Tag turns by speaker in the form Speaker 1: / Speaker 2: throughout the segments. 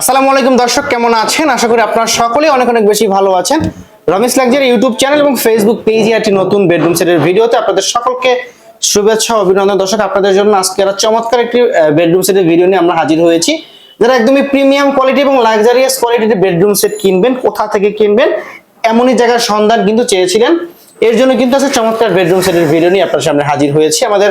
Speaker 1: আসসালামু আলাইকুম দর্শক, কেমন আছেন? আশা করি আপনারা সকলেই অনেক অনেক বেশি ভালো আছেন। রমেশ লাগজারি ইউটিউব চ্যানেল এবং ফেসবুক পেজে একটি নতুন বেডরুম সেটের ভিডিওতে আপনাদের সকলকে শুভেচ্ছা অভিনন্দন। দর্শক, আপনাদের জন্য আজকে একটা চমৎকার একটি বেডরুম সেটের ভিডিও নিয়ে আমরা হাজির হয়েছি। যারা একদমই প্রিমিয়াম কোয়ালিটি এবং লাক্সারিয়াস কোয়ালিটির বেডরুম সেট কিনবেন, কোথা থেকে কিনবেন, এমনই জায়গার সন্ধান কিন্তু চেয়েছিলেন। এর জন্য কিন্তু আছে চমৎকার বেডরুম সেটের ভিডিও নিয়ে আপনার সামনে হাজির হয়েছি। আমাদের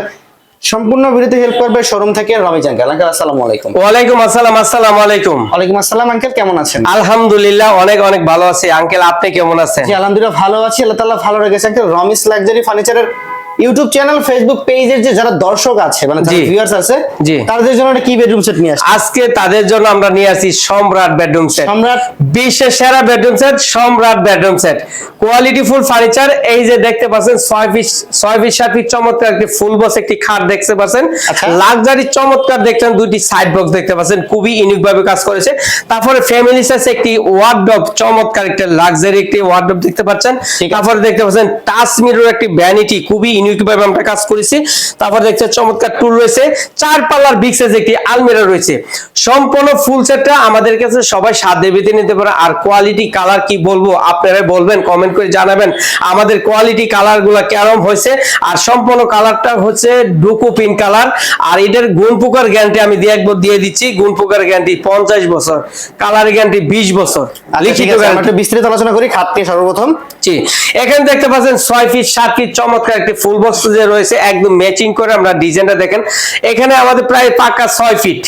Speaker 1: সম্পূর্ণ ভিডিওতে হেল্প করবে শোরুম থেকে রমেশ আঙ্কেল আঙ্কেল আসসালামু আলাইকুম।
Speaker 2: ওয়ালাইকুম আসসালাম আসসালামু আলাইকুম।
Speaker 1: ওয়ালাইকুম আসসালাম আঙ্কেল কেমন আছেন?
Speaker 2: আলহামদুলিল্লাহ অনেক অনেক ভালো আছি। আঙ্কেল আপনি কেমন আছেন?
Speaker 1: জি আলহামদুলিল্লাহ ভালো আছি। আল্লাহ তাআলা ভালো রেখেছে আঙ্কেল রমেশ লাক্সারি ফার্নিচারের ইউটিউব চ্যানেল ফেসবুক পেজের যে যারা দর্শক আছে মানে যারা। ভিউয়ার্স আছে তাদের জন্য একটা কি বেডরুম সেট নিয়ে আসছে?
Speaker 2: আজকে তাদের জন্য আমরা নিয়ে আসি সম্রাট বেডরুম সেট
Speaker 1: সম্রাট
Speaker 2: বিশ্বের সেরা bedroom set Samrat bedroom set quality full furniture এই যে দেখতে পাচ্ছেন ছয় পিস ছয় পিস সাত পিস চমৎকার একটি ফুল বক্স একটি খাট দেখতে পাচ্ছেন।
Speaker 1: আচ্ছা।
Speaker 2: লাক্সারি চমৎকার দেখছেন দুটি সাইড বক্স দেখতে পাচ্ছেন খুবই ইউনিক ভাবে কাজ করেছে। তারপরে ফ্যামিলি সাইজ একটি ওয়ার্ডরোব চমৎকার একটা লাক্সারি একটি ওয়ার্ডরোব দেখতে পাচ্ছেন। তারপরে দেখতে পাচ্ছেন টাচ মিরর একটি ভ্যানিটি খুবই ইউনিক ভাবে আমরা কাজ করেছি। তারপর দেখতে চমৎকার টুল রয়েছে। চার পাল্লার বিগ সাইজ একটি আলমিরা রয়েছে। সম্পূর্ণ ফুল সেটটা আমাদের কাছে সবাই সাধ্যে বেঁধে নিতে পারে। আর কোয়ালিটি কালার কি বলব আপনারা বলবেন কমেন্ট করে জানাবেন। আমাদের কোয়ালিটি কালারগুলা কেরম হয়েছে। আর সম্পূর্ণ কালারটা হচ্ছে ডুকু পিন কালার আর এটার গুণ পোকার গ্যারান্টি আমি দিয়ে একবার দিয়ে দিচ্ছি। গুণ পোকার গ্যারান্টি পঞ্চাশ বছর। কালার গ্যারান্টি বিশ বছর।
Speaker 1: আচ্ছা,
Speaker 2: লিখিত
Speaker 1: বিস্তারিত আলোচনা করি নিয়ে সর্বপ্রথম।
Speaker 2: জি। এখানে দেখতে পাচ্ছেন ছয় ফিট সাত ফিট চমৎকার একটি ফুল বক্স যে রয়েছে একদম ম্যাচিং করে আমরা ডিজাইনটা দেখেন। এখানে আমাদের প্রায় পাকা ছয় ফিট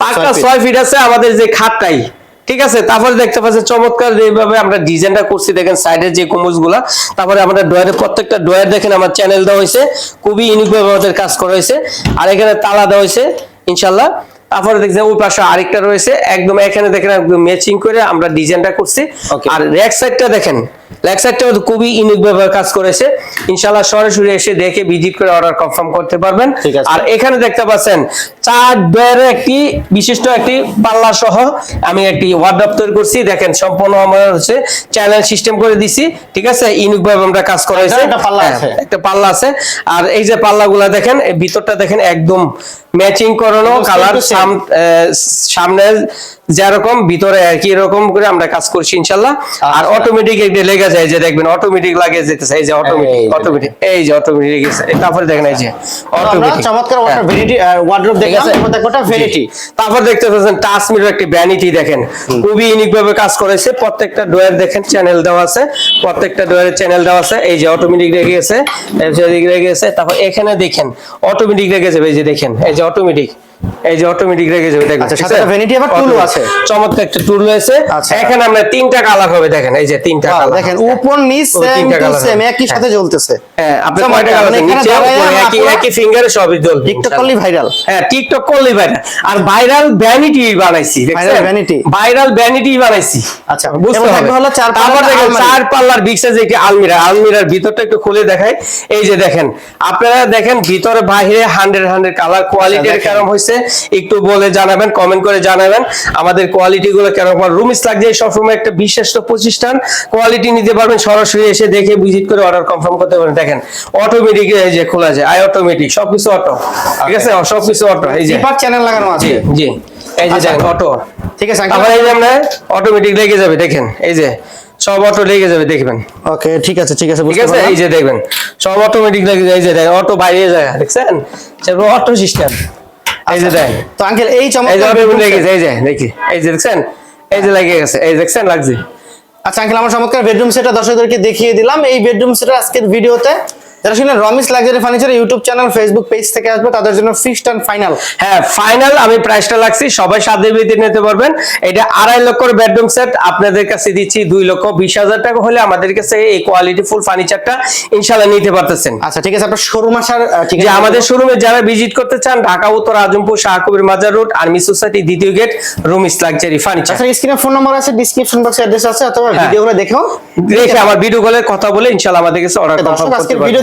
Speaker 2: পাকা
Speaker 1: ছয়
Speaker 2: ফিট আছে আমাদের যে খাটটাই। ঠিক আছে? তারপরে দেখতে পাচ্ছেন চমৎকার যেভাবে আমরা ডিজাইনটা করছি দেখেন সাইডের যে কুমুজগুলা তারপরে আমাদের ডয়ারে প্রত্যেকটা ডয়ার দেখেন আমার চ্যানেল দেওয়া হয়েছে। খুবই ইউনিক ভাবে আমাদের কাজ করা হয়েছে। আর এখানে তালা দেওয়া হয়েছে ইনশাল্লাহ তারপরে দেখছেন ওই পাশে আরেকটা রয়েছে একদম এখানে দেখেন একদম ম্যাচিং করে আমরা ডিজাইনটা করছি. আর রেক সাইডটা দেখেন লেগ সাইডটা খুবই ইউনিক ভাবে কাজ করেছে। ইনশাআল্লাহ সরাসরি এসে দেখে ভিজিট করে অর্ডার কনফার্ম করতে পারবেন। আর এখানে দেখতে পাচ্ছেন চার ডয়ের একটি বিশিষ্ট একটি পাল্লা সহ আমি একটি ওয়ার্ডরোব তৈরি করছি। দেখেন সম্পূর্ণ আমার হচ্ছে চ্যানেল সিস্টেম করে দিছি ঠিক আছে? ইউনিক ভাবে আমরা কাজ করাইছি
Speaker 1: একটা পাল্লা
Speaker 2: হ্যাঁ,
Speaker 1: আছে।
Speaker 2: একটা পাল্লা আছে। আর এই যে পাল্লাগুলা দেখেন এই ভিতরটা দেখেন একদম ম্যাচিং করানো কালার। সামনে যেরকম ভিতরে একই রকম করে আমরা কাজ করছি ইনশাল্লাহ। আর
Speaker 1: আচ্ছা।
Speaker 2: অটোমেটিক একটা লেগে যায় যে দেখবেন অটোমেটিক লাগে যেতেছে এই যে অটোমেটিক অটোমেটিক এই যে। অটোমেটিক তারপরে দেখেন এই যে অটোমেটিক
Speaker 1: চমৎকার ভ্যানিটি ওয়ার্ডরোব দেখলাম
Speaker 2: আছে?
Speaker 1: দেখো ভ্যানিটি
Speaker 2: তারপর দেখতে পাচ্ছেন টাচ মিরর একটি ভ্যানিটি দেখেন। খুবই ইউনিক ভাবে কাজ করেছে। প্রত্যেকটা ডোয়ার দেখেন চ্যানেল দেওয়া আছে। প্রত্যেকটা ডোয়ারের চ্যানেল দেওয়া আছে। এই যে অটোমেটিক রেখে গেছে এই যে রেখে গেছে। তারপর এখানে দেখেন অটোমেটিক রেখে যাবে এই যে দেখেন এই যে অটোমেটিক এই যে অটোমেটিক রেখে যাবে দেখেন।
Speaker 1: আচ্ছা, সাথে vanity আবার আছে।
Speaker 2: চমৎকার একটা টুল রয়েছে।
Speaker 1: আচ্ছা।
Speaker 2: এখানে আমরা তিনটা কালার হবে দেখেন এই যে তিনটা কালার
Speaker 1: দেখেন উপর নিচ সেম টু সেম একই সাথে জ্বলতেছে।
Speaker 2: হ্যাঁ আপনি কয়টা কালার
Speaker 1: মানে
Speaker 2: নিচে একই একই ফিঙ্গারে সবই জ্বলবে।
Speaker 1: টিকটক করলি ভাইরাল
Speaker 2: হ্যাঁ টিকটক করলেই ভাইরাল আর ভাইরাল ভ্যানিটি বানাইছি
Speaker 1: Viral vanity?
Speaker 2: ভাইরাল ভ্যানিটি বানাইছি।
Speaker 1: আচ্ছা,
Speaker 2: বুঝতে হবে?
Speaker 1: হলো? চার পাল্লার
Speaker 2: দেখেন চার পাল্লার বিগ সাইজ একটি আলমিরা। আলমিরার ভিতরটা একটু খুলে দেখাই। এই যে দেখেন আপনারা দেখেন ভিতরে বাইরে হান্ড্রেড হান্ড্রেড কালার কোয়ালিটির
Speaker 1: দেখেন।
Speaker 2: কেমন হয়েছে একটু বলে জানাবেন কমেন্ট করে জানাবেন আমাদের কোয়ালিটি গুলো কেরকম রুমিস লাগছে সবসময় একটা বিশ্বস্ত প্রতিষ্ঠান কোয়ালিটি নিতে পারবেন সরাসরি এসে দেখে ভিজিট করে অর্ডার কনফার্ম করতে পারেন দেখেন অটোমেটিক এই যে খোলা যায় আই অটোমেটিক সবকিছু অটো ঠিক আছে? সবকিছু অটো এই যে।
Speaker 1: চ্যানেল লাগানো আছে।
Speaker 2: জি এই যে
Speaker 1: আচ্ছা।
Speaker 2: দেখেন অটো
Speaker 1: ঠিক আছে
Speaker 2: আবার এই যে আমরা অটোমেটিক লেগে যাবে দেখেন এই যে সব অটো লেগে যাবে দেখবেন।
Speaker 1: ওকে ঠিক আছে ঠিক আছে
Speaker 2: ঠিক
Speaker 1: বুঝতে
Speaker 2: আছে? এই যে দেখবেন সব অটোমেটিক লেগে যায় এই যে অটো বাইরে যায় দেখছেন? সেটা অটো সিস্টেম এই যে দেখেন
Speaker 1: তো আঙ্কেল এই চমৎকার
Speaker 2: লেগে গেছে এই যে দেখি। এই যে দেখছেন? এই যে লেগে গেছে এই দেখছেন? লাগছে।
Speaker 1: আচ্ছা আঙ্কেল আমার চমৎকার বেডরুম সেটটা দর্শকদেরকে দেখিয়ে দিলাম। এই বেডরুম সেটা আজকের ভিডিওতে যারা শুনলেন Romis luxury furniture YouTube channel Facebook page থেকে আসবে তাদের জন্য ফিক্সড অ্যান্ড ফাইনাল
Speaker 2: হ্যাঁ ফাইনাল আমি প্রাইসটা লাগছি সবাই সাথে বেঁধে নিতে পারবেন। এটা আড়াই লক্ষর বেডরুম সেট আপনাদের কাছে দিচ্ছি দুই লক্ষ বিশ হাজার টাকা হলে আমাদের কাছে এই কোয়ালিটি ফুল ফার্নিচারটা ইনশাল্লাহ নিতে পারতেছেন।
Speaker 1: আচ্ছা ঠিক আছে আপনার শোরুম আসার
Speaker 2: যে আমাদের শোরুমে যারা ভিজিট করতে চান ঢাকা উত্তর আজমপুর শাহকবির মাজার রোড আর্মি সোসাইটি দ্বিতীয় গেট রুমিস লাক্সারি ফার্নিচার
Speaker 1: আচ্ছা স্ক্রিনে ফোন নাম্বার আছে ডিসক্রিপশন বক্সে অ্যাড্রেস আছে অথবা
Speaker 2: হ্যাঁ।
Speaker 1: ভিডিওগুলো দেখেও
Speaker 2: দেখে আমার ভিডিও কলে কথা বলে ইনশাল্লাহ আমাদের কাছে অর্ডার
Speaker 1: দর্শক
Speaker 2: করতে পারবেন।
Speaker 1: ভিডিও